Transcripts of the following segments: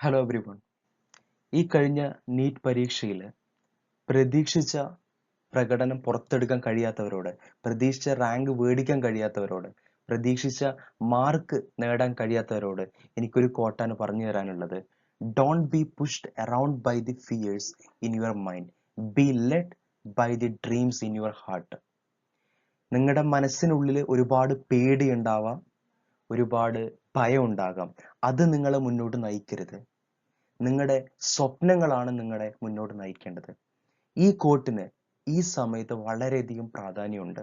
Hello everyone ഈ കഴിഞ്ഞ NEET പരീക്ഷയിൽ പ്രതീക്ഷിച്ച പ്രകടനം പുറത്തെടുക്കാൻ കഴിയാത്തവരോട് പ്രതീക്ഷിച്ച റാങ്ക് മേടിക്കാൻ കഴിയാത്തവരോട് പ്രതീക്ഷിച്ച മാർക്ക് നേടാൻ കഴിയാത്തവരോട് എനിക്കൊരു കോട്ടാണ് പറഞ്ഞു തരാനുള്ളത്. Don't be pushed around by the fears in your mind be led by the dreams in your heart നിങ്ങളുടെ മനസ്സിനുള്ളിൽ ഒരുപാട് പേടി ഉണ്ടാവാം ഒരുപാട് ഭയം ഉണ്ടാകാം അത് നിങ്ങളെ മുന്നോട്ട് നയിക്കരുത്. നിങ്ങളുടെ സ്വപ്നങ്ങളാണ് നിങ്ങളെ മുന്നോട്ട് നയിക്കേണ്ടത്. ഈ കോട്ടിന് ഈ സമയത്ത് വളരെയധികം പ്രാധാന്യമുണ്ട്.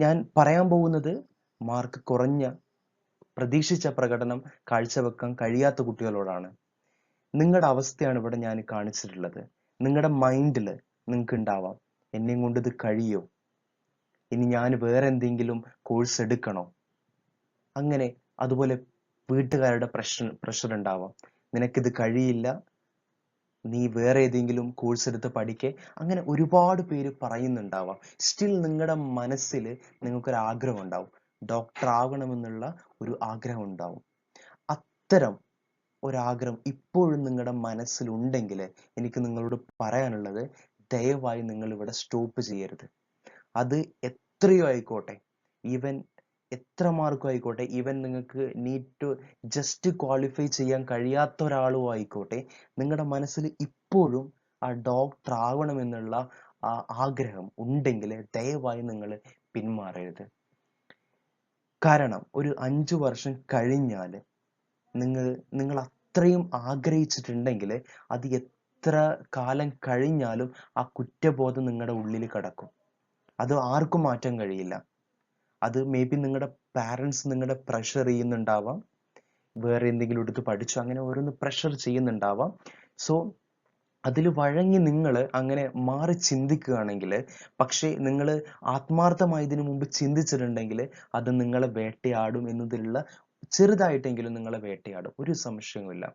ഞാൻ പറയാൻ പോകുന്നത് മാർക്ക് കുറഞ്ഞ പ്രതീക്ഷിച്ച പ്രകടനം കാഴ്ചവെക്കാൻ കഴിയാത്ത കുട്ടികളോടാണ്. നിങ്ങളുടെ അവസ്ഥയാണ് ഇവിടെ ഞാൻ കാണിച്ചിട്ടുള്ളത്. നിങ്ങളുടെ മൈൻഡിൽ നിങ്ങൾക്ക് ഉണ്ടാവാം. എന്നെയും കൊണ്ട് ഇത് കഴിയോ? ഇനി ഞാൻ വേറെ എന്തെങ്കിലും കോഴ്സ് എടുക്കണോ? അങ്ങനെ അതുപോലെ വീട്ടുകാരുടെ പ്രഷർ പ്രഷർ ഉണ്ടാവാം നിനക്കിത് കഴിയില്ല. നീ വേറെ ഏതെങ്കിലും കോഴ്സ് എടുത്ത് പഠിക്കേ. അങ്ങനെ ഒരുപാട് പേര് പറയുന്നുണ്ടാവാം. സ്റ്റിൽ നിങ്ങളുടെ മനസ്സിൽ നിങ്ങൾക്കൊരു ആഗ്രഹം ഉണ്ടാവും ഡോക്ടർ ആകണമെന്നുള്ള ഒരു ആഗ്രഹം ഉണ്ടാവും അത്തരം ഒരാഗ്രഹം ഇപ്പോഴും നിങ്ങളുടെ മനസ്സിലുണ്ടെങ്കിൽ എനിക്ക് നിങ്ങളോട് പറയാനുള്ളത് ദയവായി നിങ്ങൾ ഇവിടെ സ്റ്റോപ്പ് ചെയ്യരുത്. അത് എത്രയോ ആയിക്കോട്ടെ. ഈവൻ എത്ര മാർക്കും ആയിക്കോട്ടെ? ഈവൻ നിങ്ങൾക്ക് നീറ്റ് ജസ്റ്റ് ക്വാളിഫൈ ചെയ്യാൻ കഴിയാത്ത ഒരാളും ആയിക്കോട്ടെ. നിങ്ങളുടെ മനസ്സിൽ ഇപ്പോഴും ആ ഡോക്ടർ ആവണമെന്നുള്ള ആ ആഗ്രഹം ഉണ്ടെങ്കിൽ ദയവായി നിങ്ങൾ പിന്മാറരുത്. കാരണം ഒരു അഞ്ചു വർഷം കഴിഞ്ഞാൽ നിങ്ങൾ നിങ്ങൾ അത്രയും ആഗ്രഹിച്ചിട്ടുണ്ടെങ്കിൽ അത് എത്ര കാലം കഴിഞ്ഞാലും ആ കുറ്റബോധം നിങ്ങളുടെ ഉള്ളിൽ കിടക്കും. അത് ആർക്കും മാറ്റാൻ കഴിയില്ല. അത് മേ ബി നിങ്ങളുടെ പാരൻസ് നിങ്ങളുടെ പ്രഷർ ചെയ്യുന്നുണ്ടാവാം. വേറെ എന്തെങ്കിലും എടുത്ത് പഠിച്ചു അങ്ങനെ ഓരോന്ന് പ്രഷർ ചെയ്യുന്നുണ്ടാവാം. സോ അതിൽ വഴങ്ങി നിങ്ങൾ അങ്ങനെ മാറി ചിന്തിക്കുകയാണെങ്കിൽ പക്ഷേ നിങ്ങൾ ആത്മാർത്ഥമായി ഇതിനു മുമ്പ് ചിന്തിച്ചിട്ടുണ്ടെങ്കിൽ അത് നിങ്ങളെ വേട്ടയാടും എന്നതിലുള്ള ചെറുതായിട്ടെങ്കിലും നിങ്ങളെ വേട്ടയാടും. ഒരു സംശയവുമില്ല.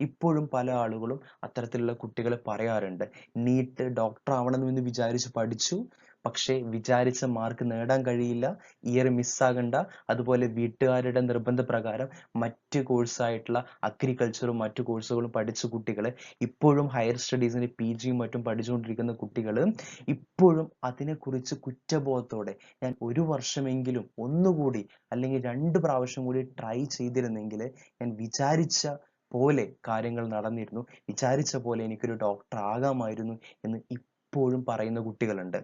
ഇപ്പോഴും പല ആളുകളും അത്തരത്തിലുള്ള കുട്ടികളെ പറയാറുണ്ട്. നീറ്റ് ഡോക്ടർ ആവണമെന്ന് വിചാരിച്ച് പഠിച്ചു. പക്ഷേ വിചാരിച്ച മാർക്ക് നേടാൻ കഴിയില്ല. ഇയർ മിസ്സാകണ്ട അതുപോലെ വീട്ടുകാരുടെ നിർബന്ധപ്രകാരം മറ്റ് കോഴ്സായിട്ടുള്ള അഗ്രികൾച്ചറും മറ്റു കോഴ്സുകളും പഠിച്ച കുട്ടികൾ ഇപ്പോഴും ഹയർ സ്റ്റഡീസിന് പി ജിയും മറ്റും പഠിച്ചുകൊണ്ടിരിക്കുന്ന കുട്ടികൾ ഇപ്പോഴും അതിനെക്കുറിച്ച് കുറ്റബോധത്തോടെ ഞാൻ ഒരു വർഷമെങ്കിലും ഒന്നുകൂടി അല്ലെങ്കിൽ രണ്ട് പ്രാവശ്യം കൂടി ട്രൈ ചെയ്തിരുന്നെങ്കിൽ ഞാൻ വിചാരിച്ച പോലെ കാര്യങ്ങൾ നടന്നിരുന്നു. വിചാരിച്ച പോലെ എനിക്കൊരു ഡോക്ടർ ആകാമായിരുന്നു എന്ന് ഇപ്പോഴും പറയുന്ന കുട്ടികളുണ്ട്.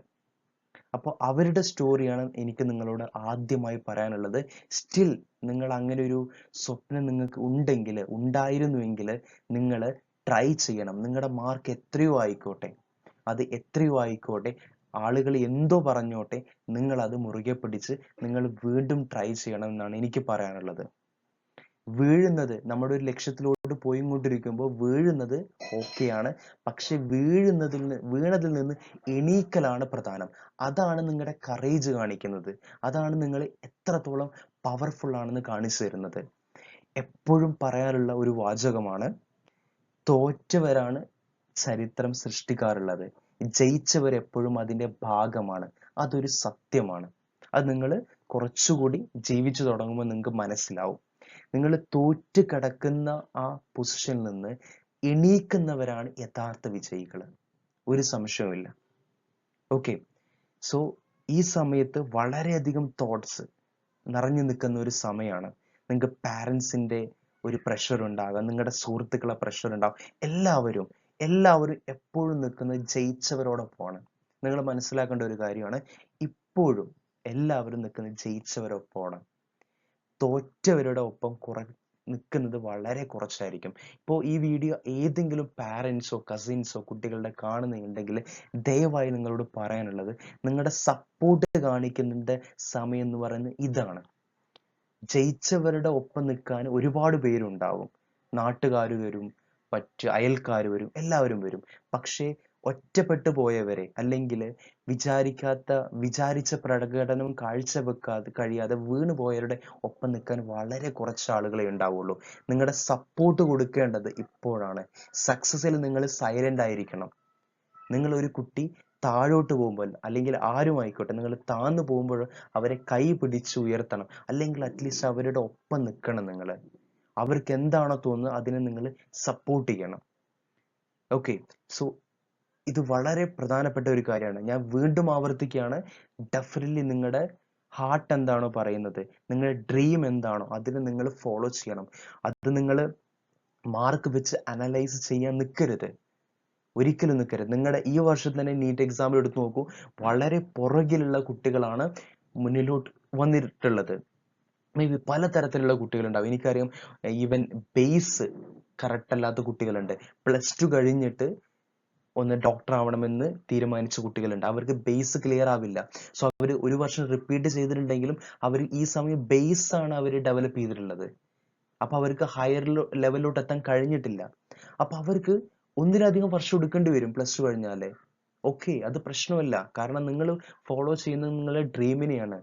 അപ്പോൾ അവരുടെ സ്റ്റോറിയാണ് എനിക്ക് നിങ്ങളോട് ആദ്യമായി പറയാനുള്ളത്. സ്റ്റിൽ നിങ്ങൾ അങ്ങനെ ഒരു സ്വപ്നം നിങ്ങൾക്ക് ഉണ്ടെങ്കിൽ ഉണ്ടായിരുന്നുവെങ്കിൽ നിങ്ങൾ ട്രൈ ചെയ്യണം. നിങ്ങളുടെ മാർക്ക് എത്രയോ ആയിക്കോട്ടെ. അത് എത്രയോ ആയിക്കോട്ടെ. ആളുകൾ എന്തോ പറഞ്ഞോട്ടെ. നിങ്ങൾ അത് മുറുകെ പിടിച്ച് നിങ്ങൾ വീണ്ടും ട്രൈ ചെയ്യണം എന്നാണ് എനിക്ക് പറയാനുള്ളത്. വീഴുന്നത് നമ്മുടെ ഒരു ലക്ഷ്യത്തിലോട്ട് പോയിക്കൊണ്ടിരിക്കുമ്പോൾ വീഴുന്നത് ഓക്കെയാണ് പക്ഷെ വീഴുന്നതിൽ നിന്ന് വീണതിൽ നിന്ന് എണീക്കലാണ് പ്രധാനം. അതാണ് നിങ്ങളുടെ കറേജ് കാണിക്കുന്നത്. അതാണ് നിങ്ങൾ എത്രത്തോളം പവർഫുൾ ആണെന്ന് കാണിച്ചു തരുന്നത്. എപ്പോഴും പറയാറുള്ള ഒരു വാചകമാണ് തോറ്റവരാണ് ചരിത്രം സൃഷ്ടിക്കാറുള്ളത്. ജയിച്ചവർ എപ്പോഴും അതിന്റെ ഭാഗമാണ്. അതൊരു സത്യമാണ്. അത് നിങ്ങൾ കുറച്ചുകൂടി ജീവിച്ചു തുടങ്ങുമ്പോൾ നിങ്ങൾക്ക് മനസ്സിലാവും. നിങ്ങൾ തോറ്റ് കിടക്കുന്ന ആ പൊസിഷനിൽ നിന്ന് എണീക്കുന്നവരാണ് യഥാർത്ഥ വിജയികൾ ഒരു സംശയവുമില്ല. ഓക്കെ സോ ഈ സമയത്ത് വളരെയധികം തോട്ട്സ് നിറഞ്ഞു നിൽക്കുന്ന ഒരു സമയമാണ്. നിങ്ങൾക്ക് പാരൻസിന്റെ ഒരു പ്രഷർ ഉണ്ടാകാം. നിങ്ങളുടെ സുഹൃത്തുക്കളെ പ്രഷർ ഉണ്ടാകും എല്ലാവരും എല്ലാവരും എപ്പോഴും നിൽക്കുന്നത് ജയിച്ചവരോടൊപ്പമാണ്. നിങ്ങൾ മനസ്സിലാക്കേണ്ട ഒരു കാര്യമാണ്. ഇപ്പോഴും എല്ലാവരും നിൽക്കുന്നത് ജയിച്ചവരൊപ്പമാണ് തോറ്റവരുടെ ഒപ്പം കുറ നിൽക്കുന്നത് വളരെ കുറച്ചായിരിക്കും ഇപ്പോൾ ഈ വീഡിയോ ഏതെങ്കിലും പാരൻസോ കസിൻസോ കുട്ടികളുടെ കാണുന്നുണ്ടെങ്കിൽ ദയവായി നിങ്ങളോട് പറയാനുള്ളത് നിങ്ങളുടെ സപ്പോർട്ട് കാണിക്കുന്നതിന്റെ സമയം എന്ന് പറയുന്നത് ഇതാണ്. ജയിച്ചവരുടെ ഒപ്പം നിൽക്കാൻ ഒരുപാട് പേരുണ്ടാവും. നാട്ടുകാർ വരും മറ്റ് അയൽക്കാർ വരും എല്ലാവരും വരും. പക്ഷേ ഒറ്റപ്പെട്ടു പോയവരെ അല്ലെങ്കിൽ വിചാരിക്കാത്ത വിചാരിച്ച പ്രകടനം കാഴ്ചവെക്കാതെ കഴിയാതെ വീണു പോയവരുടെ ഒപ്പം നിൽക്കാൻ വളരെ കുറച്ച് ആളുകളെ ഉണ്ടാവുള്ളൂ. നിങ്ങളുടെ സപ്പോർട്ട് കൊടുക്കേണ്ടത് ഇപ്പോഴാണ്. സക്സസിൽ നിങ്ങൾ സൈലന്റ് ആയിരിക്കണം. നിങ്ങൾ ഒരു കുട്ടി താഴോട്ട് പോകുമ്പോൾ അല്ലെങ്കിൽ ആരും ആയിക്കോട്ടെ നിങ്ങൾ താന്നു പോകുമ്പോൾ അവരെ കൈ പിടിച്ച് ഉയർത്തണം. അല്ലെങ്കിൽ അറ്റ്ലീസ്റ്റ് അവരുടെ ഒപ്പം നിൽക്കണം നിങ്ങൾ. അവർക്ക് എന്താണോ തോന്നുന്നത് അതിനെ നിങ്ങൾ സപ്പോർട്ട് ചെയ്യണം. ഓക്കെ സോ ഇത് വളരെ പ്രധാനപ്പെട്ട ഒരു കാര്യമാണ്. ഞാൻ വീണ്ടും ആവർത്തിക്കുകയാണ്. ഡെഫിനറ്റ്ലി നിങ്ങളുടെ ഹാർട്ട് എന്താണോ പറയുന്നത് നിങ്ങളുടെ ഡ്രീം എന്താണോ അതിന് നിങ്ങൾ ഫോളോ ചെയ്യണം. അത് നിങ്ങൾ മാർക്ക് വെച്ച് അനലൈസ് ചെയ്യാൻ നിൽക്കരുത് ഒരിക്കലും നിൽക്കരുത് നിങ്ങളുടെ ഈ വർഷം തന്നെ നീറ്റ് എക്സാമ്പിൾ എടുത്തു നോക്കൂ. വളരെ പുറകിലുള്ള കുട്ടികളാണ് മുന്നിലോട്ട് വന്നിട്ടുള്ളത്. മേ ബി പലതരത്തിലുള്ള കുട്ടികളുണ്ടാവും. എനിക്കറിയാം ഈവൻ ബേസ് കറക്റ്റ് അല്ലാത്ത കുട്ടികളുണ്ട്. പ്ലസ് ടു കഴിഞ്ഞിട്ട് ഒന്ന് ഡോക്ടർ ആവണമെന്ന് തീരുമാനിച്ച കുട്ടികളുണ്ട്. അവർക്ക് ബേസ് ക്ലിയർ ആവില്ല. സോ അവർ ഒരു വർഷം റിപ്പീറ്റ് ചെയ്തിട്ടുണ്ടെങ്കിലും അവർ ഈ സമയം ബേസ് ആണ് അവർ ഡെവലപ്പ് ചെയ്തിട്ടുള്ളത്. അപ്പൊ അവർക്ക് ഹയർ ലെവലിലോട്ട് എത്താൻ കഴിഞ്ഞിട്ടില്ല. അപ്പൊ അവർക്ക് ഒന്നിലധികം വർഷം എടുക്കേണ്ടി വരും പ്ലസ് ടു കഴിഞ്ഞാലേ. ഓക്കെ അത് പ്രശ്നമല്ല. കാരണം നിങ്ങൾ ഫോളോ ചെയ്യുന്നത് നിങ്ങളുടെ ഡ്രീമിനെയാണ്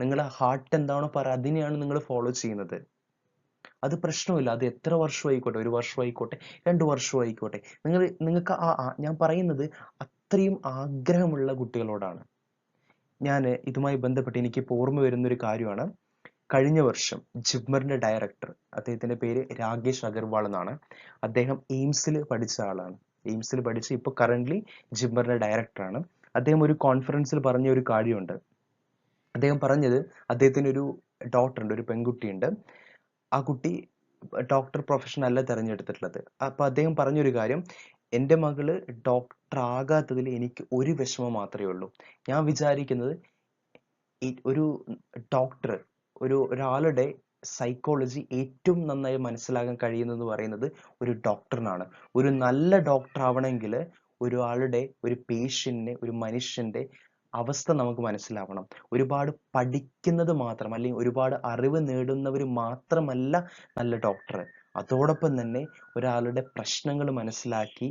നിങ്ങളുടെ ഹാർട്ട് എന്താണോ പറ അതിനെയാണ് നിങ്ങൾ ഫോളോ ചെയ്യുന്നത്. അത് പ്രശ്നമില്ല. അത് എത്ര വർഷം ആയിക്കോട്ടെ ഒരു വർഷം ആയിക്കോട്ടെ രണ്ട് വർഷം ആയിക്കോട്ടെ നിങ്ങൾ നിങ്ങൾക്ക് ആ ഞാൻ പറയുന്നത് അത്രയും ആഗ്രഹമുള്ള കുട്ടികളോടാണ്. ഞാൻ ഇതുമായി ബന്ധപ്പെട്ട് എനിക്ക് ഓർമ്മ വരുന്ന ഒരു കാര്യമാണ്. കഴിഞ്ഞ വർഷം ജിബ്മറിന്റെ ഡയറക്ടർ അദ്ദേഹത്തിന്റെ പേര് രാകേഷ് അഗർവാൾ എന്നാണ്. അദ്ദേഹം എയിംസിൽ പഠിച്ച ആളാണ്. എയിംസിൽ പഠിച്ച് ഇപ്പോൾ കറന്റ്ലി ജിബ്മറിന്റെ ഡയറക്ടറാണ്. അദ്ദേഹം ഒരു കോൺഫറൻസിൽ പറഞ്ഞ ഒരു കാര്യമുണ്ട്. അദ്ദേഹം പറഞ്ഞത് അദ്ദേഹത്തിന് ഒരു ഡോട്ടർ ഉണ്ട് ഒരു പെൺകുട്ടിയുണ്ട്. ആ കുട്ടി ഡോക്ടർ പ്രൊഫഷൻ അല്ല തിരഞ്ഞെടുത്തിട്ടുള്ളത്. അപ്പൊ അദ്ദേഹം പറഞ്ഞൊരു കാര്യം എന്റെ മകൾ ഡോക്ടർ ആകാത്തതിൽ എനിക്ക് ഒരു വിഷമം മാത്രമേ ഉള്ളൂ. ഞാൻ വിചാരിക്കുന്നത് ഒരു ഡോക്ടർ ഒരു ഒരാളുടെ സൈക്കോളജി ഏറ്റവും നന്നായി മനസ്സിലാക്കാൻ കഴിയുന്നെന്ന് പറയുന്നത് ഒരു ഡോക്ടറിനാണ് ഒരു നല്ല ഡോക്ടർ ആവണമെങ്കിൽ ഒരാളുടെ ഒരു പേഷ്യന്റിനെ ഒരു മനുഷ്യന്റെ അവസ്ഥ നമുക്ക് മനസ്സിലാവണം. ഒരുപാട് പഠിക്കുന്നത് മാത്രം അല്ലെങ്കിൽ ഒരുപാട് അറിവ് നേടുന്നവർ മാത്രമല്ല നല്ല ഡോക്ടർ അതോടൊപ്പം തന്നെ ഒരാളുടെ പ്രശ്നങ്ങൾ മനസ്സിലാക്കി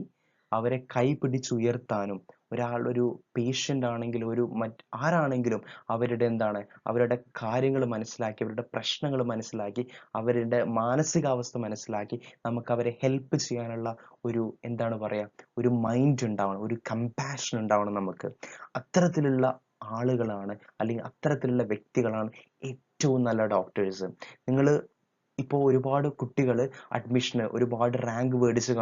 അവരെ കൈ പിടിച്ചുയർത്താനും ഒരാൾ ഒരു പേഷ്യന്റ് ആണെങ്കിലും ഒരു മറ്റ് ആരാണെങ്കിലും അവരുടെ എന്താണ് അവരുടെ കാര്യങ്ങൾ മനസ്സിലാക്കി അവരുടെ പ്രശ്നങ്ങൾ മനസ്സിലാക്കി അവരുടെ മാനസികാവസ്ഥ മനസ്സിലാക്കി നമുക്ക് അവരെ ഹെൽപ്പ് ചെയ്യാനുള്ള ഒരു എന്താണ് പറയാ ഒരു മൈൻഡ് ഉണ്ടാവണം ഒരു കമ്പാഷൻ ഉണ്ടാവണം നമുക്ക്. അത്തരത്തിലുള്ള ആളുകളാണ് അല്ലെങ്കിൽ അത്തരത്തിലുള്ള വ്യക്തികളാണ് ഏറ്റവും നല്ല ഡോക്ടേഴ്സ് നിങ്ങൾ ഇപ്പോൾ ഒരുപാട് കുട്ടികൾ അഡ്മിഷന് ഒരുപാട് റാങ്ക് വേർഡ്സ്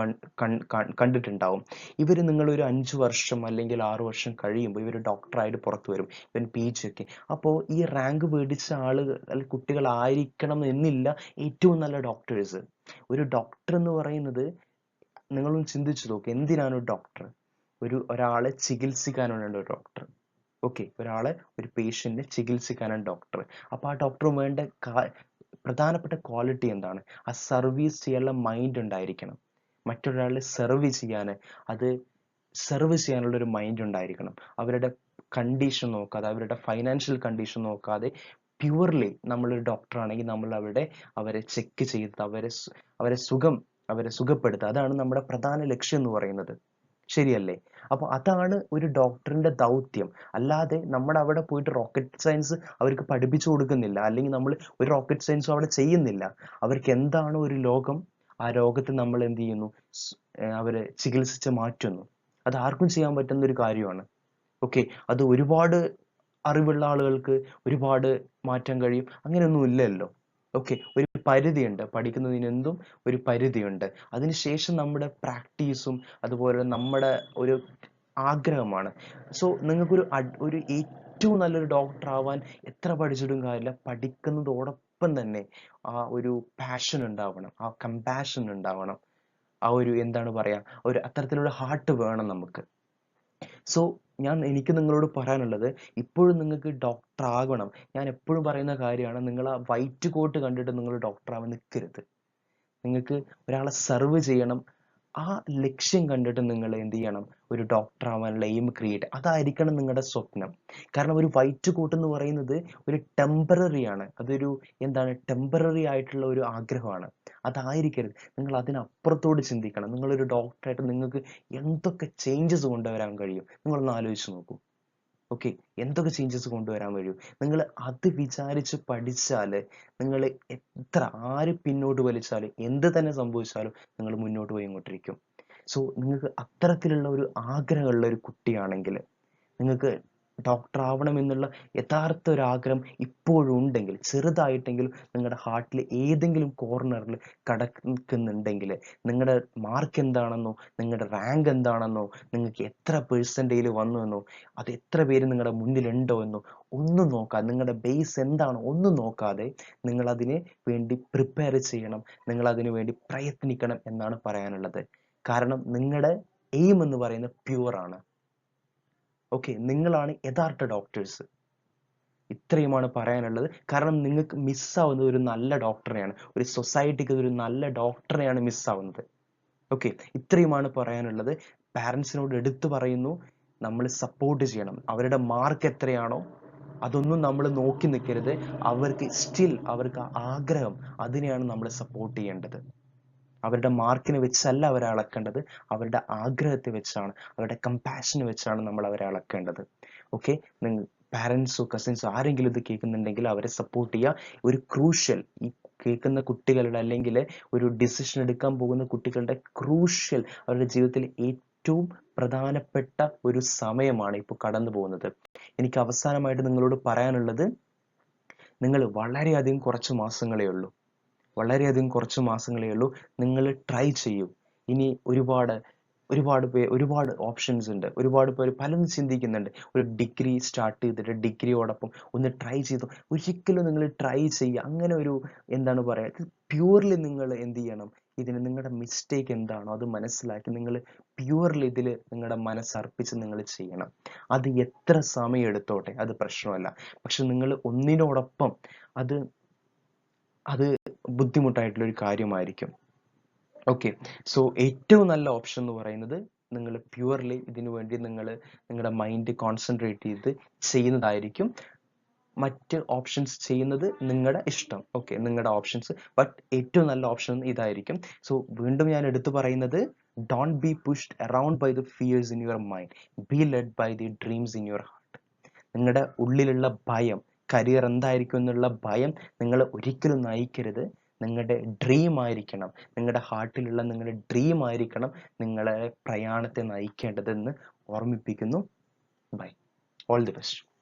കണ്ടിട്ടുണ്ടാവും. ഇവർ നിങ്ങൾ ഒരു അഞ്ച് വർഷം അല്ലെങ്കിൽ ആറ് വർഷം കഴിയുമ്പോൾ ഇവർ ഡോക്ടറായിട്ട് പുറത്തു വരും. ഇവൻ പി ജി ഒക്കെ. അപ്പോൾ ഈ റാങ്ക് മേടിച്ച ആളുകൾ കുട്ടികളായിരിക്കണം എന്നില്ല ഏറ്റവും നല്ല ഡോക്ടേഴ്സ് ഒരു ഡോക്ടർ എന്ന് പറയുന്നത് നിങ്ങളൊന്ന് ചിന്തിച്ചു നോക്ക്. എന്തിനാണ് ഒരു ഡോക്ടർ ഒരു ഒരാളെ ചികിത്സിക്കാനാണ് ഒരു ഡോക്ടർ ഓക്കെ ഒരാളെ ഒരു പേഷ്യന്റിനെ ചികിത്സിക്കാനാണ് ഡോക്ടർ അപ്പോൾ ആ ഡോക്ടർ വേണ്ട പ്രധാനപ്പെട്ട ക്വാളിറ്റി എന്താണ്? ആ സർവീസ് ചെയ്യാനുള്ള മൈൻഡ് ഉണ്ടായിരിക്കണം. മറ്റൊരാളെ സെർവ് ചെയ്യാൻ അത് സെർവ് ചെയ്യാനുള്ള ഒരു മൈൻഡ് ഉണ്ടായിരിക്കണം. അവരുടെ കണ്ടീഷൻ നോക്കാതെ അവരുടെ ഫൈനാൻഷ്യൽ കണ്ടീഷൻ നോക്കാതെ പ്യുവർലി നമ്മളൊരു ഡോക്ടർ ആണെങ്കിൽ നമ്മൾ അവിടെ അവരെ ചെക്ക് ചെയ്ത് അവരെ അവരെ സുഖം അവരെ സുഖപ്പെടുത്തുക. അതാണ് നമ്മുടെ പ്രധാന ലക്ഷ്യം എന്ന് പറയുന്നത്. ശരിയല്ലേ? അപ്പൊ അതാണ് ഒരു ഡോക്ടറിന്റെ ദൗത്യം. അല്ലാതെ നമ്മൾ അവിടെ പോയിട്ട് റോക്കറ്റ് സയൻസ് അവർക്ക് പഠിപ്പിച്ചു കൊടുക്കുന്നില്ല. അല്ലെങ്കിൽ നമ്മൾ ഒരു റോക്കറ്റ് സയൻസും അവിടെ ചെയ്യുന്നില്ല. അവർക്ക് എന്താണ് ഒരു ലോകം? ആ രോഗത്തെ നമ്മൾ എന്ത് ചെയ്യുന്നു? അവരെ ചികിത്സിച്ച് മാറ്റുന്നു. അത് ആർക്കും ചെയ്യാൻ പറ്റുന്ന ഒരു കാര്യമാണ്. ഓക്കെ. അത് ഒരുപാട് അറിവുള്ള ആളുകൾക്ക് ഒരുപാട് മാറ്റാൻ കഴിയും. അങ്ങനെയൊന്നും ഇല്ലല്ലോ. ഓക്കെ ഒരു പരിധിയുണ്ട്. പഠിക്കുന്നതിന് എന്തും ഒരു പരിധിയുണ്ട്. അതിനുശേഷം നമ്മുടെ പ്രാക്ടീസും അതുപോലെ നമ്മുടെ ഒരു ആഗ്രഹമാണ്. സോ നിങ്ങൾക്കൊരു ഒരു ഏറ്റവും നല്ലൊരു ഡോക്ടർ ആവാൻ എത്ര പഠിച്ചിട്ടും കാര്യമില്ല. പഠിക്കുന്നതോടൊപ്പം തന്നെ ആ ഒരു പാഷൻ ഉണ്ടാവണം. ആ കമ്പാഷൻ ഉണ്ടാവണം. ആ ഒരു എന്താണ് പറയാ ഒരു അത്തരത്തിലുള്ള ഹാർട്ട് വേണം നമുക്ക്. സോ ഞാൻ എനിക്ക് നിങ്ങളോട് പറയാനുള്ളത് ഇപ്പോഴും നിങ്ങൾക്ക് ഡോക്ടർ ആകണം. ഞാൻ എപ്പോഴും പറയുന്ന കാര്യമാണ് നിങ്ങൾ ആ വൈറ്റ് കോട്ട് കണ്ടിട്ട് നിങ്ങൾ ഡോക്ടർ ആവാൻ നിൽക്കരുത് നിങ്ങൾക്ക് ഒരാളെ സെർവ് ചെയ്യണം. ആ ലക്ഷ്യം കണ്ടിട്ട് നിങ്ങൾ എന്ത് ചെയ്യണം? ഒരു ഡോക്ടർ ആവാനുള്ള എയിം ക്രിയേറ്റ് അതായിരിക്കണം നിങ്ങളുടെ സ്വപ്നം. കാരണം ഒരു വൈറ്റ് കോട്ട് എന്ന് പറയുന്നത് ഒരു ടെമ്പററി ആണ്. അതൊരു എന്താണ്? ടെമ്പററി ആയിട്ടുള്ള ഒരു ആഗ്രഹമാണ്. അതായിരിക്കരുത്. നിങ്ങൾ അതിനപ്പുറത്തോട് ചിന്തിക്കണം. നിങ്ങളൊരു ഡോക്ടറായിട്ട് നിങ്ങൾക്ക് എന്തൊക്കെ ചേഞ്ചസ് കൊണ്ടുവരാൻ കഴിയും? നിങ്ങളൊന്ന് ആലോചിച്ച് നോക്കൂ. ഓക്കെ എന്തൊക്കെ ചേഞ്ചസ് കൊണ്ടുവരാൻ കഴിയും? നിങ്ങൾ അത് വിചാരിച്ച് പഠിച്ചാൽ നിങ്ങൾ എത്ര ആര് പിന്നോട്ട് വലിച്ചാലും എന്ത് തന്നെ സംഭവിച്ചാലും നിങ്ങൾ മുന്നോട്ട് പോയി പോയിക്കൊണ്ടിരിക്കും സോ നിങ്ങൾക്ക് അത്തരത്തിലുള്ള ഒരു ആഗ്രഹമുള്ള ഒരു കുട്ടിയാണെങ്കിൽ നിങ്ങൾക്ക് ഡോക്ടർ ആവണം എന്നുള്ള യഥാർത്ഥ ഒരു ആഗ്രഹം ഇപ്പോഴും ഉണ്ടെങ്കിൽ ചെറുതായിട്ടെങ്കിലും നിങ്ങളുടെ ഹാർട്ടിൽ ഏതെങ്കിലും കോർണറിൽ കടക്കുന്നുണ്ടെങ്കിൽ നിങ്ങളുടെ മാർക്ക് എന്താണെന്നോ നിങ്ങളുടെ റാങ്ക് എന്താണെന്നോ നിങ്ങൾക്ക് എത്ര പെർസെന്റേജിൽ വന്നു എന്നോ അത് എത്ര പേര് നിങ്ങളുടെ മുന്നിലുണ്ടോ എന്നോ ഒന്നും നോക്കാതെ നിങ്ങളുടെ ബേസ് എന്താണോ ഒന്നും നോക്കാതെ നിങ്ങൾ അതിന് വേണ്ടി പ്രിപ്പയർ ചെയ്യണം നിങ്ങൾ അതിനു വേണ്ടി പ്രയത്നിക്കണം എന്നാണ് പറയാനുള്ളത്. കാരണം നിങ്ങളുടെ എയിം എന്ന് പറയുന്നത് പ്യുവർ ആണ്. ഓക്കെ നിങ്ങളാണ് യഥാർത്ഥ ഡോക്ടേഴ്സ് ഇത്രയുമാണ് പറയാനുള്ളത്. കാരണം നിങ്ങൾക്ക് മിസ്സാവുന്നത് ഒരു നല്ല ഡോക്ടറെയാണ് ഒരു സൊസൈറ്റിക്ക് ഒരു നല്ല ഡോക്ടറെയാണ് മിസ്സാവുന്നത് ഓക്കെ ഇത്രയുമാണ് പറയാനുള്ളത്. പാരൻസിനോട് എടുത്തു പറയുന്നു നമ്മൾ സപ്പോർട്ട് ചെയ്യണം. അവരുടെ മാർക്ക് എത്രയാണോ അതൊന്നും നമ്മൾ നോക്കി നിൽക്കരുത്. അവർക്ക് സ്റ്റിൽ അവർക്ക് ആഗ്രഹം അതിനെയാണ് നമ്മൾ സപ്പോർട്ട് ചെയ്യേണ്ടത്. അവരുടെ മാർക്കിനെ വെച്ചല്ല അവരെ അളക്കേണ്ടത്. അവരുടെ ആഗ്രഹത്തെ വെച്ചാണ്. അവരുടെ കമ്പാഷനെ വെച്ചാണ് നമ്മൾ അവരെ അളക്കേണ്ടത്. ഓക്കെ നിങ്ങൾ പാരൻസോ കസിൻസോ ആരെങ്കിലും ഇത് കേൾക്കുന്നുണ്ടെങ്കിൽ അവരെ സപ്പോർട്ട് ചെയ്യുക. ഒരു ക്രൂഷ്യൽ ഈ കേൾക്കുന്ന കുട്ടികളുടെ അല്ലെങ്കിൽ ഒരു ഡിസിഷൻ എടുക്കാൻ പോകുന്ന കുട്ടികളുടെ ക്രൂഷ്യൽ അവരുടെ ജീവിതത്തിൽ ഏറ്റവും പ്രധാനപ്പെട്ട ഒരു സമയമാണ് ഇപ്പോൾ കടന്നു പോകുന്നത്. എനിക്ക് അവസാനമായിട്ട് നിങ്ങളോട് പറയാനുള്ളത് നിങ്ങൾ വളരെയധികം കുറച്ച് മാസങ്ങളേ ഉള്ളൂ. വളരെയധികം കുറച്ച് മാസങ്ങളേ ഉള്ളൂ. നിങ്ങൾ ട്രൈ ചെയ്യൂ. ഇനി ഒരുപാട് ഒരുപാട് പേര് ഒരുപാട് ഓപ്ഷൻസ് ഉണ്ട്. ഒരുപാട് പേര് പലതും ചിന്തിക്കുന്നുണ്ട്. ഒരു ഡിഗ്രി സ്റ്റാർട്ട് ചെയ്തിട്ട് ഡിഗ്രിയോടൊപ്പം ഒന്ന് ട്രൈ ചെയ്തു. ഒരിക്കലും നിങ്ങൾ ട്രൈ ചെയ്യുക അങ്ങനെ ഒരു എന്താണ് പറയുക പ്യൂർലി നിങ്ങൾ എന്ത് ചെയ്യണം? ഇതിന് നിങ്ങളുടെ മിസ്റ്റേക്ക് എന്താണോ അത് മനസ്സിലാക്കി നിങ്ങൾ പ്യുവർലി ഇതിൽ നിങ്ങളുടെ മനസ്സർപ്പിച്ച് നിങ്ങൾ ചെയ്യണം. അത് എത്ര സമയം എടുത്തോട്ടെ അത് പ്രശ്നമല്ല. പക്ഷെ നിങ്ങൾ ഒന്നിനോടൊപ്പം അത് അത് ബുദ്ധിമുട്ടായിട്ടുള്ള ഒരു കാര്യമായിരിക്കും. ഓക്കെ സോ ഏറ്റവും നല്ല ഓപ്ഷൻ എന്ന് പറയുന്നത് നിങ്ങൾ പ്യുവർലി ഇതിനു വേണ്ടി നിങ്ങൾ നിങ്ങളുടെ മൈൻഡ് കോൺസെൻട്രേറ്റ് ചെയ്ത് ചെയ്യുന്നതായിരിക്കും. മറ്റ് ഓപ്ഷൻസ് ചെയ്യുന്നത് നിങ്ങളുടെ ഇഷ്ടം. ഓക്കെ നിങ്ങളുടെ ഓപ്ഷൻസ് ബട്ട് ഏറ്റവും നല്ല ഓപ്ഷൻ ഇതായിരിക്കും. സോ വീണ്ടും ഞാൻ എടുത്തു പറയുന്നത് don't be pushed around by the fears in your mind be led by the dreams in your heart നിങ്ങളുടെ ഉള്ളിലുള്ള ഭയം കരിയർ എന്തായിരിക്കും എന്നുള്ള ഭയം നിങ്ങൾ ഒരിക്കലും നയിക്കരുത്. നിങ്ങളുടെ ഡ്രീം ആയിരിക്കണം. നിങ്ങളുടെ ഹാർട്ടിലുള്ള നിങ്ങളുടെ ഡ്രീം ആയിരിക്കണം നിങ്ങളെ പ്രയാണത്തെ നയിക്കേണ്ടതെന്ന് ഓർമ്മിപ്പിക്കുന്നു. By all the best